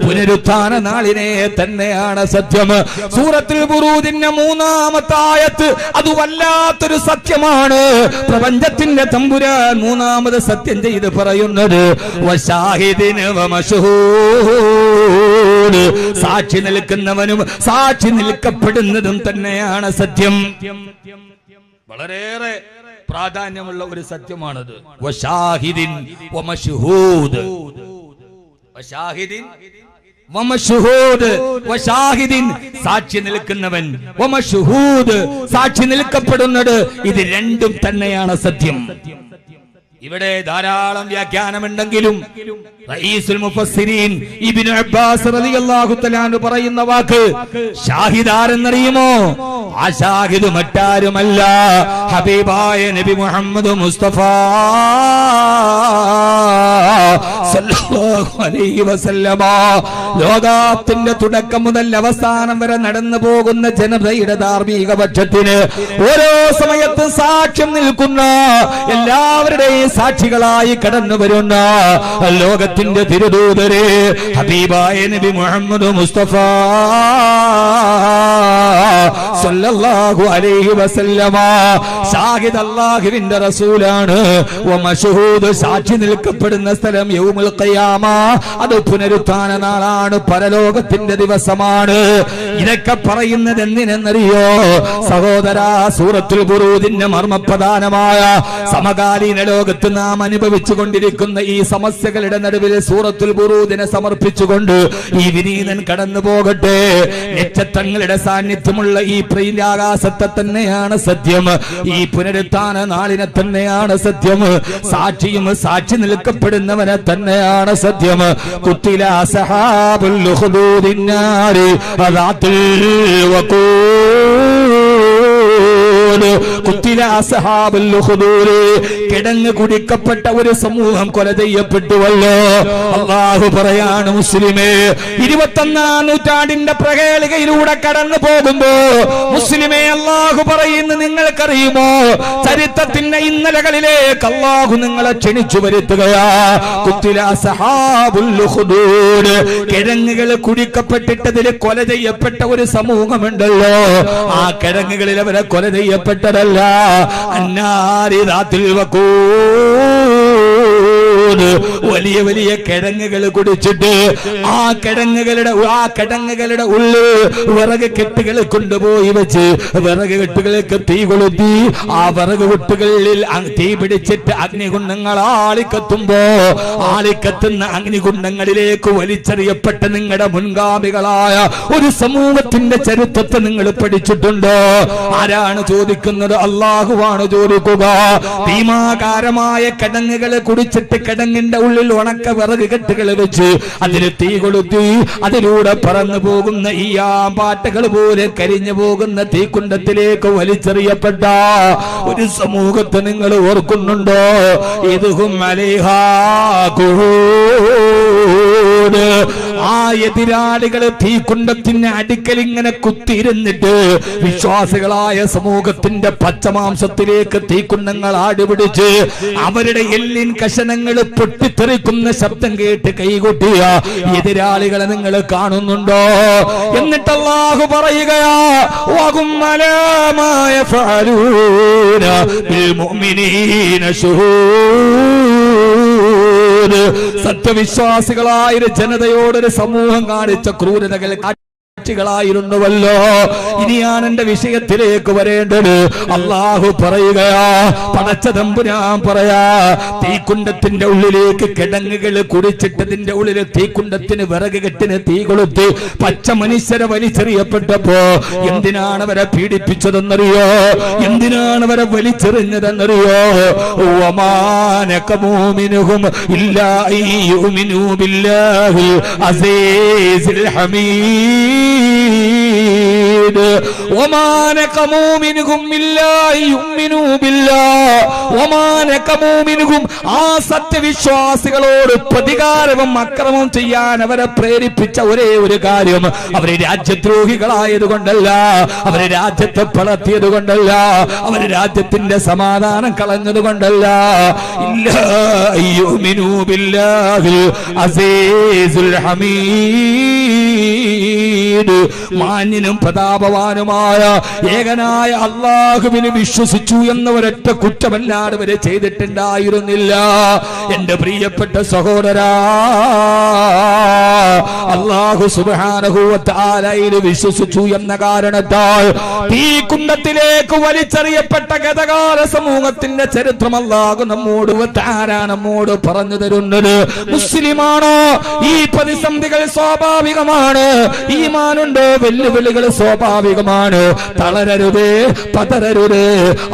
പുനരുത്ഥാന നാളിനെ തന്നെയാണ് സത്യം സൂറത്തിൽ ബുറൂദിന്റെ മൂന്നാമത്തെ ആയത്ത് അത് വല്ലാത്തൊരു സത്യമാണ് പ്രപഞ്ചത്തിന്റെ തമ്പുരാൻ മൂന്നാമത് സത്യം ചെയ്ത് പറയുന്നത്. സാക്ഷി നിൽക്കുന്നവനും സാക്ഷി നിൽക്കപ്പെടുന്നതും തന്നെയാണ് സത്യം വളരെയേറെ പ്രാധാന്യമുള്ള ഒരു സത്യമാണത്. സാക്ഷി നിൽക്കുന്നവൻ. സാക്ഷി നിൽക്കപ്പെടുന്നത് ഇത് രണ്ടും തന്നെയാണ് സത്യം. ഇവിടെ ധാരാളം വ്യാഖ്യാനമുണ്ടെങ്കിലും അബ്ബാസ് റളിയല്ലാഹു പറയുന്ന വാക്ക് ഷാഹിദാരെന്നറിയുമോ? ആ ഷാഹിദ് മറ്റാരുമല്ല. ഹബീബായ നബി മുഹമ്മദ് മുസ്തഫ ലോകത്തിന്റെ തുടക്കം മുതൽ അവസാനം വരെ നടന്നു പോകുന്ന ജനതയുടെ ധാർമ്മിക പക്ഷത്തിന് ഓരോ സമയത്തും സാക്ഷ്യം നിൽക്കുന്ന എല്ലാവരുടെയും സാക്ഷികളായി കടന്നു വരുന്ന ലോകത്തിന്റെ തിരുദൂതരെ ഹബീബായ നബി മുഹമ്മദ് മുസ്തഫ. സല്ലല്ലാഹു അലൈഹി വസല്ലമ. ഷാഹിദ് അല്ലാഹുവിന്റെ റസൂലാണ്. വ മശഹൂദ് സാക്ഷി നിൽക്കപ്പെടുന്ന സ്ഥലം യൗമുൽ ഖിയാമ. അത് പുനരുത്ഥാന നാളാണ് പരലോകത്തിന്റെ ദിവസമാണ്. ഇതൊക്കെ പറയുന്നത് എന്തിനെന്നറിയോ? സഹോദര സൂറത്തുൽ ബുറൂദിന്റെ മർമ്മപ്രധാനമായ സമകാലീന ലോകത്ത് നാം അനുഭവിച്ചു കൊണ്ടിരിക്കുന്ന ഈ സമസ്യകളുടെ നടുവിൽ സൂറത്തുൽ ബുറൂദിനെ സമർപ്പിച്ചുകൊണ്ട് ഈ വിനീതൻ കടന്നു പോകട്ടെ നക്ഷത്രങ്ങളുടെ സാന്നിധ്യമുള്ള ഈ പ്രിയാകാശത്തെ തന്നെയാണ് സത്യം. ഈ പുനരുത്ഥാന നാളിനെ തന്നെയാണ് സത്യം. സാക്ഷിയും സാക്ഷി നിൽക്കപ്പെടുന്നവനെ തന്നെയാണ് സത്യം. കുത്തില സഹാബുൽ ഉഖ്ദൂദിന്നാരി കിടങ്ങ് കുടിക്കപ്പെട്ട ഒരു സമൂഹം കൊല ചെയ്യപ്പെട്ടുവല്ലോ. അള്ളാഹു പറയാണ് മുസ്ലിമേ ഇരുപത്തൊന്നാം നൂറ്റാണ്ടിന്റെ പ്രകേളികയിലൂടെ കടന്നു പോകുമ്പോ മുസ്ലിമേ അള്ളാഹു പറയുന്നു നിങ്ങൾക്കറിയുമോ? ചരിത്രത്തിന്റെ ഇന്നലകളിലേക്ക് അള്ളാഹു നിങ്ങളെ ക്ഷണിച്ചു വരുത്തുകയാ. കുത്തില ഉഖ്ദൂര് കിഴങ്ങുകൾ കുടിക്കപ്പെട്ടിട്ടതിൽ കൊല ചെയ്യപ്പെട്ട ഒരു സമൂഹമുണ്ടല്ലോ. ആ കിഴങ്ങുകളിൽ അവരെ കൊല ചെയ്യപ്പെട്ടതല്ല അന്നാരി രാത്രി വക്കൂത് വലിയ വലിയ കിഴങ്ങുകൾ കുടിച്ചിട്ട് ആ കിടങ്ങുകളുടെ ആ കിടങ്ങുകളുടെ ഉള്ളിൽ വിറക് കെട്ടുകൾ കൊണ്ടുപോയി വെച്ച് വിറക് കെട്ടുകൾക്ക് തീ കൊളുത്തി ആ വിറക് കെട്ടുകളിൽ തീ പിടിച്ചിട്ട് അഗ്നികുണ്ഡങ്ങൾ ആളിക്കത്തുമ്പോ ആളിക്കത്തുന്ന അഗ്നികുണ്ഡങ്ങളിലേക്ക് വലിച്ചെറിയപ്പെട്ട നിങ്ങളുടെ മുൻഗാമികളായ ഒരു സമൂഹത്തിന്റെ ചരിത്രത്തെ നിങ്ങൾ പഠിച്ചിട്ടുണ്ടോ? ആരാണ് ചോദിക്കുന്നത്? അള്ളാഹുവാണ് ചോദിക്കുക. ഭീമാകാരമായ കിടങ്ങുകൾ കുടിച്ചിട്ട് കിടങ്ങിന്റെ ഉള്ളിൽ ഉണക്ക വിറക് കെട്ടുകൾ വെച്ച് അതിന് തീ കൊളുത്തി അതിലൂടെ പറന്നു പോകുന്ന ഈ ആമ്പാറ്റകൾ പോലെ കരിഞ്ഞു പോകുന്ന തീക്കുണ്ടത്തിലേക്ക് വലിച്ചെറിയപ്പെട്ട ഒരു സമൂഹത്തെ നിങ്ങൾ ഓർക്കുന്നുണ്ടോ? ഇതും അലേഹാ ആ എതിരാളികൾ തീക്കുണ്ടത്തിന്റെ അടുക്കൽ ഇങ്ങനെ കുത്തിയിരുന്നിട്ട് വിശ്വാസികളായ സമൂഹത്തിന്റെ പച്ചമാംസത്തിലേക്ക് തീക്കുണ്ടങ്ങൾ ആടുപിടിച്ച് അവരുടെ എല്ലിൻ കഷണങ്ങൾ പൊട്ടിത്തെറിക്കുന്ന ശബ്ദം കേട്ട് കൈകൊട്ടിയ എതിരാളികളെ നിങ്ങൾ കാണുന്നുണ്ടോ? എന്നിട്ട് അള്ളാഹു പറയുകയാ സത്യവിശ്വാസികളായ ഒരു ജനതയോടൊരു സമൂഹം കാണിച്ച ക്രൂരതകൾ സാക്ഷികളായിരുന്നുവല്ലോ ഇനിയാണ് എന്റെ വിഷയത്തിലേക്ക് വരേണ്ടത്. അള്ളാഹു പറയുകയാ പടച്ച തമ്പുരാൻ പറയാ തീക്കുണ്ടത്തിന്റെ ഉള്ളിലേക്ക് കിടങ്ങുകൾ കുടിച്ചിട്ടതിന്റെ ഉള്ളിൽ തീക്കുണ്ടത്തിന് വിറക് കെട്ടിന് തീ കൊളുത്തി പച്ച മനുഷ്യരെ വലിച്ചെറിയപ്പെട്ടപ്പോ എന്തിനാണ് അവരെ പീഡിപ്പിച്ചതെന്നറിയോ? എന്തിനാണ് അവരെ വലിച്ചെറിഞ്ഞതെന്നറിയോ? യുമിനു ബില്ലാഹി ഹമീദ്. ഹമീദ് ചെയ്ത്. ആ സത്യവിശ്വാസികളോട് പ്രതികാരവും അക്രമവും ചെയ്യാൻ അവരെ പ്രേരിപ്പിച്ച ഒരേ ഒരു കാര്യം. അവരെ രാജ്യദ്രോഹികളായത് കൊണ്ടല്ല അവരെ രാജ്യത്തെ പളർത്തിയത് കൊണ്ടല്ല അവരെ രാജ്യത്തിന്റെ സമാധാനം കളഞ്ഞത് കൊണ്ടല്ല അസേസുൽ ഹമീദ്. മാന്യനും പ്രധാന പ്രതാപവാനുമായ ഏകനായ അള്ളാഹുവിന് വിശ്വസിച്ചു എന്ന ഒരൊറ്റ കുറ്റമല്ലാതെ വരെ ചെയ്തിട്ടുണ്ടായിരുന്നില്ല. എന്റെ പ്രിയപ്പെട്ട സഹോദരാ അള്ളാഹു സുബാനഹുവത്താലയിൽ വിശ്വസിച്ചു എന്ന കാരണത്താൽ ഈ കുണ്ടത്തിലേക്ക് വലിച്ചെറിയപ്പെട്ട ഗതകാല സമൂഹത്തിന്റെ ചരിത്രം അല്ലാഹു നമ്മോട് താരാ നമ്മോട് പറഞ്ഞു തരുന്നത്. മുസ്ലിമാണോ? ഈ പ്രതിസന്ധികൾ സ്വാഭാവികമാണ്. ഈമാനുണ്ടോ? വെല്ലുവിളികൾ സ്വാഭാവികമാണ്. തളരരുത് പതരരുത്.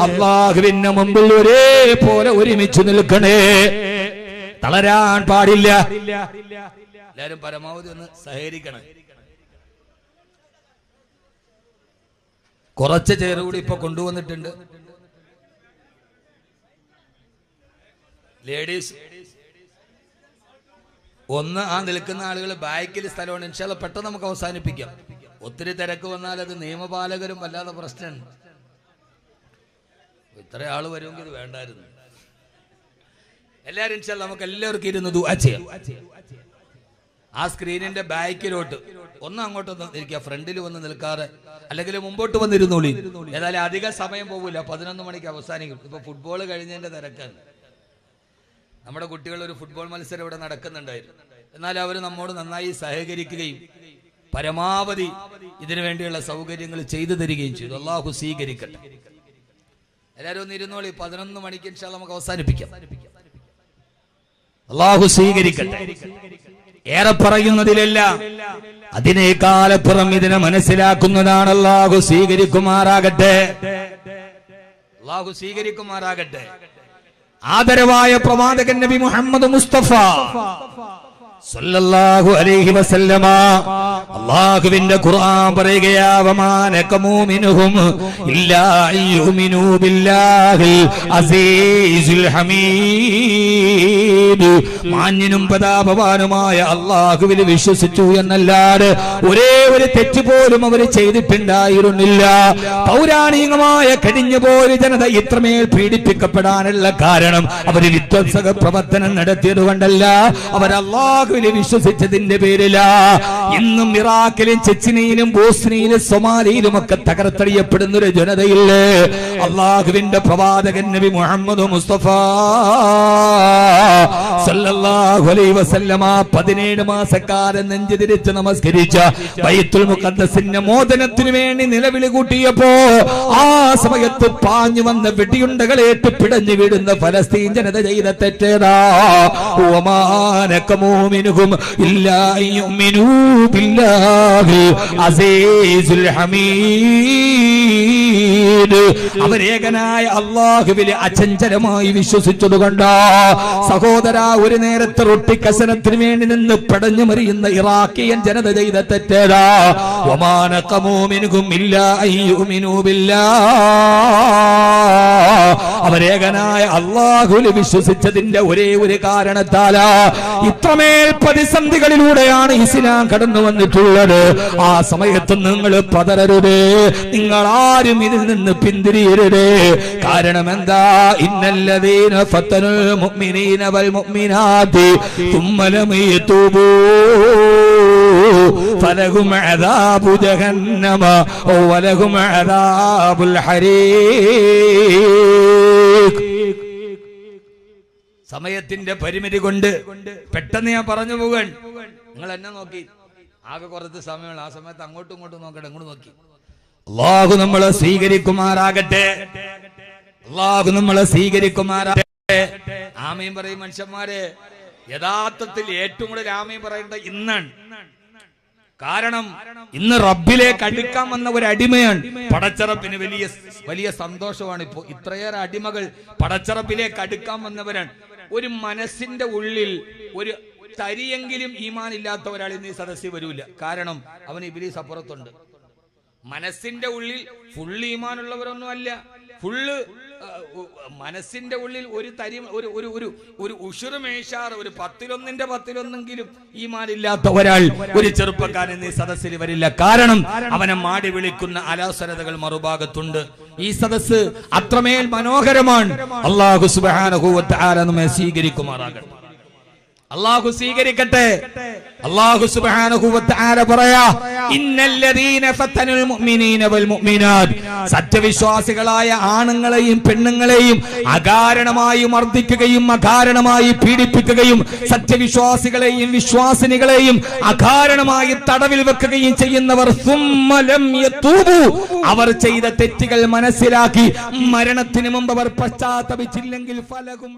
അള്ളാഹുവിന്റെ മുമ്പിൽ ഒരേ പോലെ ഒരുമിച്ച് നിൽക്കണേ. തളരാൻ പാടില്ല. എല്ലാരും പരമാവധി ഒന്ന് സഹകരിക്കണം. കുറച്ച് ചേർ കൂടി ഇപ്പൊ കൊണ്ടുവന്നിട്ടുണ്ട്. ലേഡീസ് ഒന്ന് ആ നിൽക്കുന്ന ആളുകൾ ബാക്കിൽ സ്ഥലമാണ് ഇൻഷാല്ല പെട്ടെന്ന് നമുക്ക് അവസാനിപ്പിക്കാം. ഒത്തിരി തിരക്ക് വന്നാൽ അത് നിയമപാലകരും വല്ലാതെ പ്രശ്നമാണ്. ഇത്ര ആൾ വരുമെങ്കിൽ ഇത് വേണ്ടായിരുന്നു. എല്ലാവരും നമുക്ക് എല്ലാവർക്കും ഇരുന്ന് ദുആ ആ സ്ക്രീനിന്റെ ബാക്കിലോട്ട് ഒന്ന് അങ്ങോട്ട് ഇരിക്കുക. ഫ്രണ്ടിൽ വന്ന് നിൽക്കാറ് അല്ലെങ്കിൽ മുമ്പോട്ട് വന്നിരുന്നോളി. ഏതായാലും അധികം സമയം പോകില്ല പതിനൊന്ന് മണിക്ക് അവസാനിക്കും. ഇപ്പൊ ഫുട്ബോൾ കഴിഞ്ഞതിന്റെ തിരക്കാണ്. നമ്മുടെ കുട്ടികൾ ഒരു ഫുട്ബോൾ മത്സരം ഇവിടെ നടക്കുന്നുണ്ടായിരുന്നു. എന്നാൽ അവർ നമ്മോട് നന്നായി സഹകരിക്കുകയും പരമാവധി ഇതിനു വേണ്ടിയുള്ള സൗകര്യങ്ങൾ ചെയ്തു തരികയും ചെയ്തു. അള്ളാഹു സ്വീകരിക്കട്ടെ. എല്ലാവരും ഒന്ന് ഇരുന്നോളി. പതിനൊന്ന് മണിക്ക് നമുക്ക് അവസാനിപ്പിക്കാം. അള്ളാഹു സ്വീകരിക്കട്ടെ. ഏറെ പറയുന്നതിലല്ല അതിനേക്കാലപ്പുറം ഇതിനെ മനസ്സിലാക്കുന്നതാണ് അള്ളാഹു സ്വീകരിക്കുമാറാകട്ടെ. അള്ളാഹു സ്വീകരിക്കുമാറാകട്ടെ. ആദരവായ പ്രവാചകൻ നബി മുഹമ്മദ് മുസ്തഫ അല്ലാഹുവിന്റെ ഖുർആൻ ഹമീദ്. മാന്യനും പ്രതാപവാനുമായ അള്ളാഹുവിൽ വിശ്വസിച്ചു എന്നല്ലാതെ ഒരേ ഒരു തെറ്റ് പോലും അവർ ചെയ്തിട്ടുണ്ടായിരുന്നില്ല. പൗരാണികമായ കഴിഞ്ഞുപോയ ജനത ഇത്രമേൽ പീഡിപ്പിക്കപ്പെടാനുള്ള കാരണം അവർ വിധ്വംസക പ്രവർത്തനം നടത്തിയത് കൊണ്ടല്ല അവർ അള്ളാഹുവിനെ വിശ്വസിച്ചതിന്റെ പേരില. ഇന്നും ഇറാഖിലും ചെച്ചിനയിലും ബോസ്നിയിലും സൊമാലിയിലും ഒക്കെ തകർത്തടിയപ്പെടുന്ന ഒരു ജനതയില്ലേ? അള്ളാഹുവിന്റെ പ്രവാചകൻ നബി മുഹമ്മദ് മുസ്തഫ പതിനേഴ് മാസക്കാരൻ നെഞ്ചു തിരിച്ച് നമസ്കരിച്ച ബൈത്തുൽ മുഖദ്സിന്റെ മോചനത്തിന് വേണ്ടി നിലവിളി കൂട്ടിയപ്പോ ആ സമയത്ത് പാഞ്ഞു വന്ന വെടിയുണ്ടകളേറ്റ് പിടഞ്ഞു വീടുന്ന ഫലസ്തീൻ ജനത ചെയ്ത തെറ്റേതാ. ഒമാനക്കമോമിനുകും ഇല്ലാ യുമിനൂ ബില്ലാഹി അസീസുൽ ഹമീദ്. അവരേകനായ അള്ളാഹുവിലെ അചഞ്ചലമായി വിശ്വസിച്ചതുകൊണ്ട് സഹോദര ഒരു നേരത്തെ റൊട്ടി കസനത്തിന് വേണ്ടി നിന്ന് പടഞ്ഞു മറിയുന്ന ഇറാഖിയൻ ജനത ചെയ്ത തെറ്റേതാ അവരേകനായ അള്ളാഹുൽ വിശ്വസിച്ചതിന്റെ ഒരേ ഒരു കാരണത്താലാ. ഇത്രമേൽ പ്രതിസന്ധികളിലൂടെയാണ് ഇസ്ലാം കടന്നു വന്നിട്ടുള്ളത് ആ സമയത്ത് നിങ്ങൾ പതരരുത് നിങ്ങൾ ആരും ഇതിൽ നിന്ന് പിന്തിരിയരുത് കാരണം എന്താ ഇന്നല്ലതീന ഫത്തനുൽ മുഅ്മിനീന വൽ മുഅ്മിനാത്തി ثم لم يتوبوا فلهم عذاب جهنم ولهم عذاب الحريق സമയത്തിന്റെ പരിമിതി കൊണ്ട് പെട്ടെന്ന് ഞാൻ പറഞ്ഞു പോകാൻ. നിങ്ങൾ എന്നെ നോക്കി. ആകെ കുറച്ച് സമയമാണ് ആ സമയത്ത് അങ്ങോട്ടും ഇങ്ങോട്ടും നോക്കട്ടെ ഇങ്ങോട്ട് നോക്കി. അള്ളാഹു നമ്മളെ സ്വീകരിക്കുമാറാകട്ടെ. അള്ളാഹു നമ്മളെ സ്വീകരിക്കുമാറാകട്ടെ. ആമയും പറയും മനുഷ്യന്മാരെ യഥാർത്ഥത്തിൽ ഏറ്റവും കൂടുതൽ ആമയും പറയേണ്ടത് ഇന്നാണ്. കാരണം ഇന്ന് റബ്ബിലേക്ക് അടുക്കാൻ വന്ന ഒരു അടിമയാണ്. പടച്ചറപ്പിന് വലിയ വലിയ സന്തോഷമാണ് ഇപ്പോ. ഇത്രയേറെ അടിമകൾ പടച്ചറപ്പിലേക്ക് അടുക്കാൻ വന്നവരാണ്. ഒരു മനസ്സിന്റെ ഉള്ളിൽ ഒരു തരിയെങ്കിലും ഈമാൻ ഇല്ലാത്ത ഒരാൾ ഇന്ന് ഈ സദസ്സിൽ വരൂല. കാരണം അവൻ ഇബിലീസ് അപ്പുറത്തുണ്ട്. മനസ്സിന്റെ ഉള്ളിൽ ഫുള്ള് ഈമാനുള്ളവരൊന്നും അല്ല. ഫുള്ള് മനസ്സിന്റെ ഉള്ളിൽ ഒരു തരി ഒരു ഒരു ഒരു ഒരു ഉഷുറ് മേശാർ ഒരു പത്തിലൊന്നിന്റെ പത്തിലൊന്നെങ്കിലും ഈ മാനില്ലാത്ത ഒരാൾ ഒരു ചെറുപ്പക്കാരൻ ഈ സദസ്സിൽ വരില്ല. കാരണം അവനെ മാടി വിളിക്കുന്ന അലാസരതകൾ മറുഭാഗത്തുണ്ട്. ഈ സദസ്സ് അത്രമേൽ മനോഹരമാണ്. അള്ളാഹു സുബ്ഹാനഹു വ നമ്മെ സ്വീകരിക്കുമാറാകട്ടെ. അള്ളാഹു സ്വീകരിക്കട്ടെ. അള്ളാഹു പറയാ സത്യവിശ്വാസികളായ ആണുങ്ങളെയും പെണ്ണുങ്ങളെയും അകാരണമായി മർദ്ദിക്കുകയും അകാരണമായി പീഡിപ്പിക്കുകയും സത്യവിശ്വാസികളെയും വിശ്വാസിനികളെയും അകാരണമായി തടവിൽ വെക്കുകയും ചെയ്യുന്നവർ അവർ ചെയ്ത തെറ്റുകൾ മനസ്സിലാക്കി മരണത്തിന് മുമ്പ് അവർ പശ്ചാത്തപിച്ചില്ലെങ്കിൽ ഫലകും